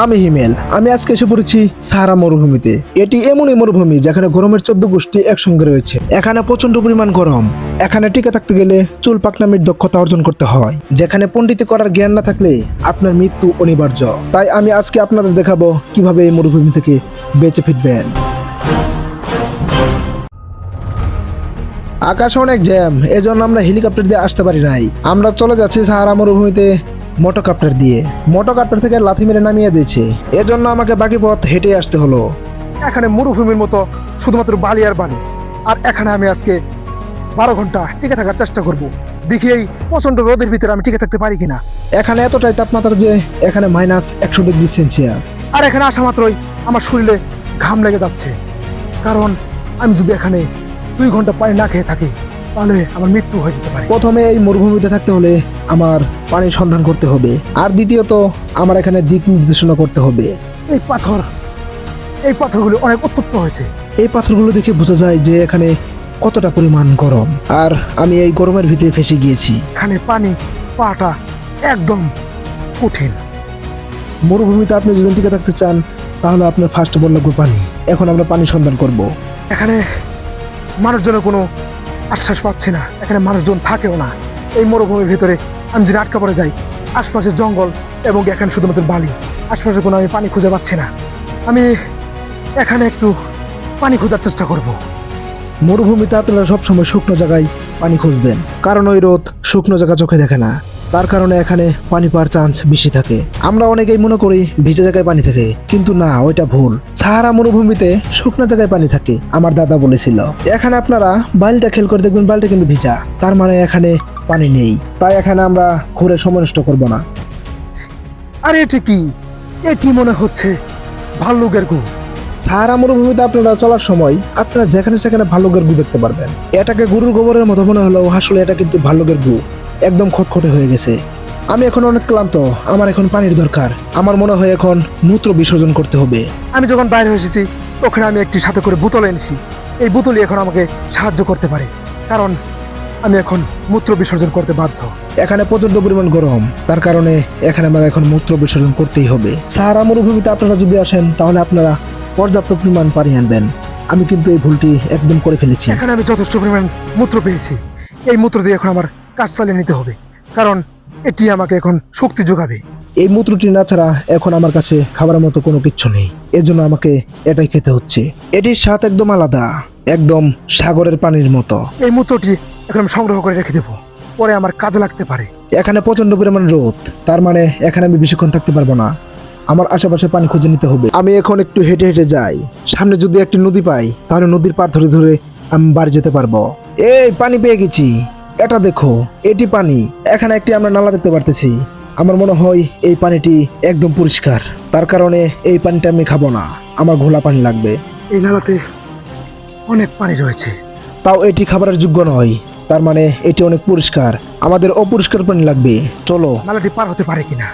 আমি হিমেল। আমি আজকে এসে পড়েছি সাহারা মরুভূমিতে। এটি এমনই মরুভূমি যেখানে গরমের চোদ্দ গোষ্ঠী একসঙ্গে রয়েছে। এখানে প্রচণ্ড পরিমাণ গরম। এখানে টিকে থাকতে গেলে চুল পাকনামির দক্ষতা অর্জন করতে হয়। যেখানে পণ্ডিতি করার জ্ঞান না থাকলে আপনার মৃত্যু অনিবার্য। তাই আমি আজকে আপনাদের দেখাবো কীভাবে এই মরুভূমি থেকে বেঁচে ফিরবেন। আকাশ অনেক জ্যাম। এজন্য আমরা হেলিকপ্টার দিয়ে আসতে পারি নাই। আমরা চলে যাচ্ছি সাহারা মরুভূমিতে। মোটরকাপ্টার দিয়ে। মোটরকাপ্টার থেকে লাথি মেরে নামিয়ে দিয়েছে। এজন্য আমাকে বাকি পথ হেঁটে আসতে হলো। এখানে মরুভূমির মতো শুধুমাত্র বালি আর বালি। আর এখানে আমি আজকে বারো ঘণ্টা টিকে থাকার চেষ্টা করব। দেখি এই প্রচণ্ড রোদের ভিতরে আমি টিকে থাকতে পারি কিনা। এখানে এতটাই তাপমাত্রা যে এখানে মাইনাস একশো ডিগ্রি সেলসিয়াস। আর এখানে আসা মাত্রই আমার শরীরে ঘাম লেগে যাচ্ছে। কারণ আমি যদি এখানে দুই ঘণ্টা পানি না খেয়ে থাকি তাহলে আমার মৃত্যু হয়ে যেতে পারে। প্রথমে এই মরুভূমিতে থাকতে হলে আমার পানির সন্ধান করতে হবে। আর দ্বিতীয়ত আমার এখানে দিক নির্দেশনা করতে হবে। এই পাথর এই পাথরগুলো অনেক উত্তপ্ত হয়েছে। এই পাথরগুলো দেখে বোঝা যায় যে এখানে কতটা পরিমাণ গরম। আর আমি এই গরমের ভিতরে ফেসে গিয়েছি। এখানে পানি পাটা একদম কঠিন। মরুভূমিতে আপনি যদি টিকে থাকতে চান তাহলে আপনার ফার্স্ট বল লাগবে পানি। এখন আমরা পানি সন্ধান করব। এখানে মানুষজনের কোনো আশ্বাস পাচ্ছি না। এখানে মানুষজন থাকেও না। এই মরুভূমির ভিতরে আমি যদি আটকা পড়ে যাই আশপাশের জঙ্গল এবং এখানে শুধুমাত্র বালি, আশপাশে কোনো আমি পানি খুঁজে পাচ্ছি না। আমি এখানে একটু পানি খোঁজার চেষ্টা করব। মরুভূমিতে আপনারা সবসময় শুকনো জায়গায় পানি খুঁজবেন। কারণ ওই রোদ শুকনো জায়গা চোখে দেখে না। তার কারণে এখানে পানি পাওয়ার চান্স বেশি থাকে। আমরা অনেকেই মনে করি ভিজে জায়গায় পানি থাকে কিন্তু না ওইটা ভুল। সাহারা মরুভূমিতে শুকনো জায়গায় পানি থাকে আমার দাদা বলেছিল। এখানে আপনারা বালিটা খেল করে দেখবেন বালিটা কিন্তু ভিজা। তার মানে এখানে পানি নেই। তাই এখানে আমরা ঘুরে সময় নষ্ট করব না। আরে এটি কি? এটি মনে হচ্ছে ভাল্লুকের গু সাহারা মরুভূমিতে আপনারা চলার সময় আপনারা যেখানে সেখানে ভাল্লুকের গু দেখতে পারবেন। এটাকে গরুর গোবরের মতো মনে হলেও আসলে এটা কিন্তু ভাল্লুকের গু একদম খটখটে হয়ে গেছে। আমি এখন অনেক ক্লান্ত আমার এখন পানির দরকার। আমার মনে হয় এখন মূত্র বিসর্জন করতে হবে। আমি যখন বাইরে এসেছি ওখানে আমি একটি সাথে করে বোতল এনেছি। এই বোতলই এখন আমাকে সাহায্য করতে পারে। কারণ আমি এখন মূত্র বিসর্জন করতে বাধ্য। এখানে প্রচণ্ড পরিমাণ গরম। তার কারণে এখানে আমার এখন মূত্র বিসর্জন করতেই হবে। সাহারা মরুভূমিতে আপনারা যদি আসেন তাহলে আপনারা পর্যাপ্ত পরিমাণ পানি আনবেন। আমি কিন্তু এই ভুলটি একদম করে ফেলেছি। এখানে আমি যথেষ্ট পরিমাণ মূত্র পেয়েছি। এই মূত্র দিয়ে এখন আমার কাজ চালিয়ে নিতে হবে। কারণ এটি আমাকে এখন শক্তি যোগাবে। এই মূত্রটি না ছাড়া এখন আমার কাছে খাবারের মতো কোনো কিচ্ছু নেই। এর জন্য আমাকে এটাই খেতে হচ্ছে। এটির স্বাদ একদম আলাদা একদম সাগরের পানির মতো। এই মূত্রটি এখন সংগ্রহ করে রেখে দেবো। পরে আমার কাজে লাগতে পারে। এখানে প্রচণ্ড পরিমাণ রোদ। তার মানে এখানে আমি বেশিক্ষণ থাকতে পারব না। আমার আশেপাশে পানি খুঁজে নিতে হবে। আমি এখন একটু হেঁটে হেঁটে যাই। সামনে যদি একটি নদী পাই তাহলে নদীর পার ধরে ধরে আমি বাড়ি যেতে পারব। এই পানি পেয়ে গেছি। এটা দেখো এটি পানি। এখানে একটি আমরা নালা দেখতে পারতেছি। আমার মনে হয় এই পানিটি একদম পরিষ্কার। তার কারণে এই পানিটা আমি খাব না। আমার ঘোলা পানি লাগবে। এই নালাতে অনেক পানি রয়েছে। তাও এটি খাবারের যোগ্য নয়। তার মানে এটি অনেক পরিষ্কার। আমাদের অপরিষ্কার পানি লাগবে। চলো। নালাটি পার হতে পারে কিনা?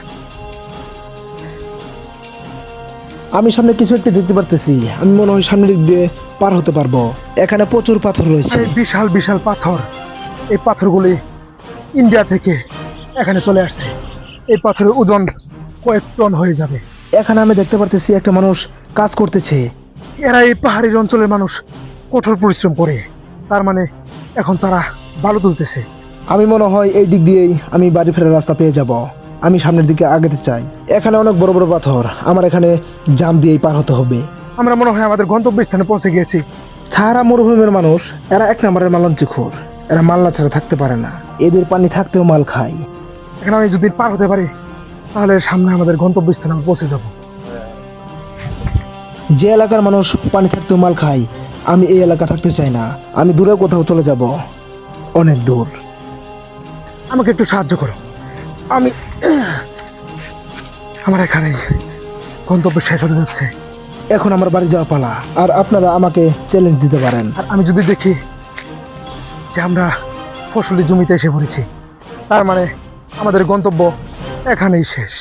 আমি সামনে কিছু একটা দেখতে পারতেছি। আমি মনে হয় সামনের দিক দিয়ে পার হতে পারব। এখানে প্রচুর পাথর রয়েছে। বিশাল বিশাল পাথর। এই পাথরগুলি ইন্ডিয়া থেকে এখানে চলে আসছে। এই পাথরের ওজন কয়েক টন হয়ে যাবে। এখানে আমি দেখতে পারতেছি একটা মানুষ কাজ করতেছে। এরা এই পাহাড়ি অঞ্চলের মানুষ কঠোর পরিশ্রম করে। তার মানে এখন তারা বালু তুলতেছে। আমি মনে হয় এই দিক দিয়েই আমি বাড়ি ফেরার রাস্তা পেয়ে যাব। আমি সামনের দিকে আগাতে চাই। এখানে অনেক বড় বড় পাথর। আমার এখানে জাম দিয়েই পার হতে হবে। আমরা মনে হয় আমাদের গন্তব্যস্থানে পৌঁছে গিয়েছি। ছাড়া মরুভূমির মানুষ এরা এক নম্বরের মালঞ্চখোর। এরা মাল্লা ছাড়া থাকতে পারে না। এদের পানি থাকতেও মাল খায়। এখানে আমি যদি পার হতে পারি, তাহলে সামনে আমাদের গন্তব্যস্থানে আমি পৌঁছে যাব। যে এলাকার মানুষ পানি থাকতেও মাল খায়, আমি এই এলাকা থাকতে চাই না। আমি দূরে কোথাও চলে যাব। অনেক দূর। আমাকে একটু সাহায্য করো। আমি আমার এখানে গন্তব্য শেষ হতে যাচ্ছে। এখন আমার বাড়ি যাওয়া পালা। আর আপনারা আমাকে চ্যালেঞ্জ দিতে পারেন। আর আমি যদি দেখি যে আমরা ফসলের জমিতে এসে পড়েছি। তার মানে আমাদের গন্তব্য এখানেই শেষ।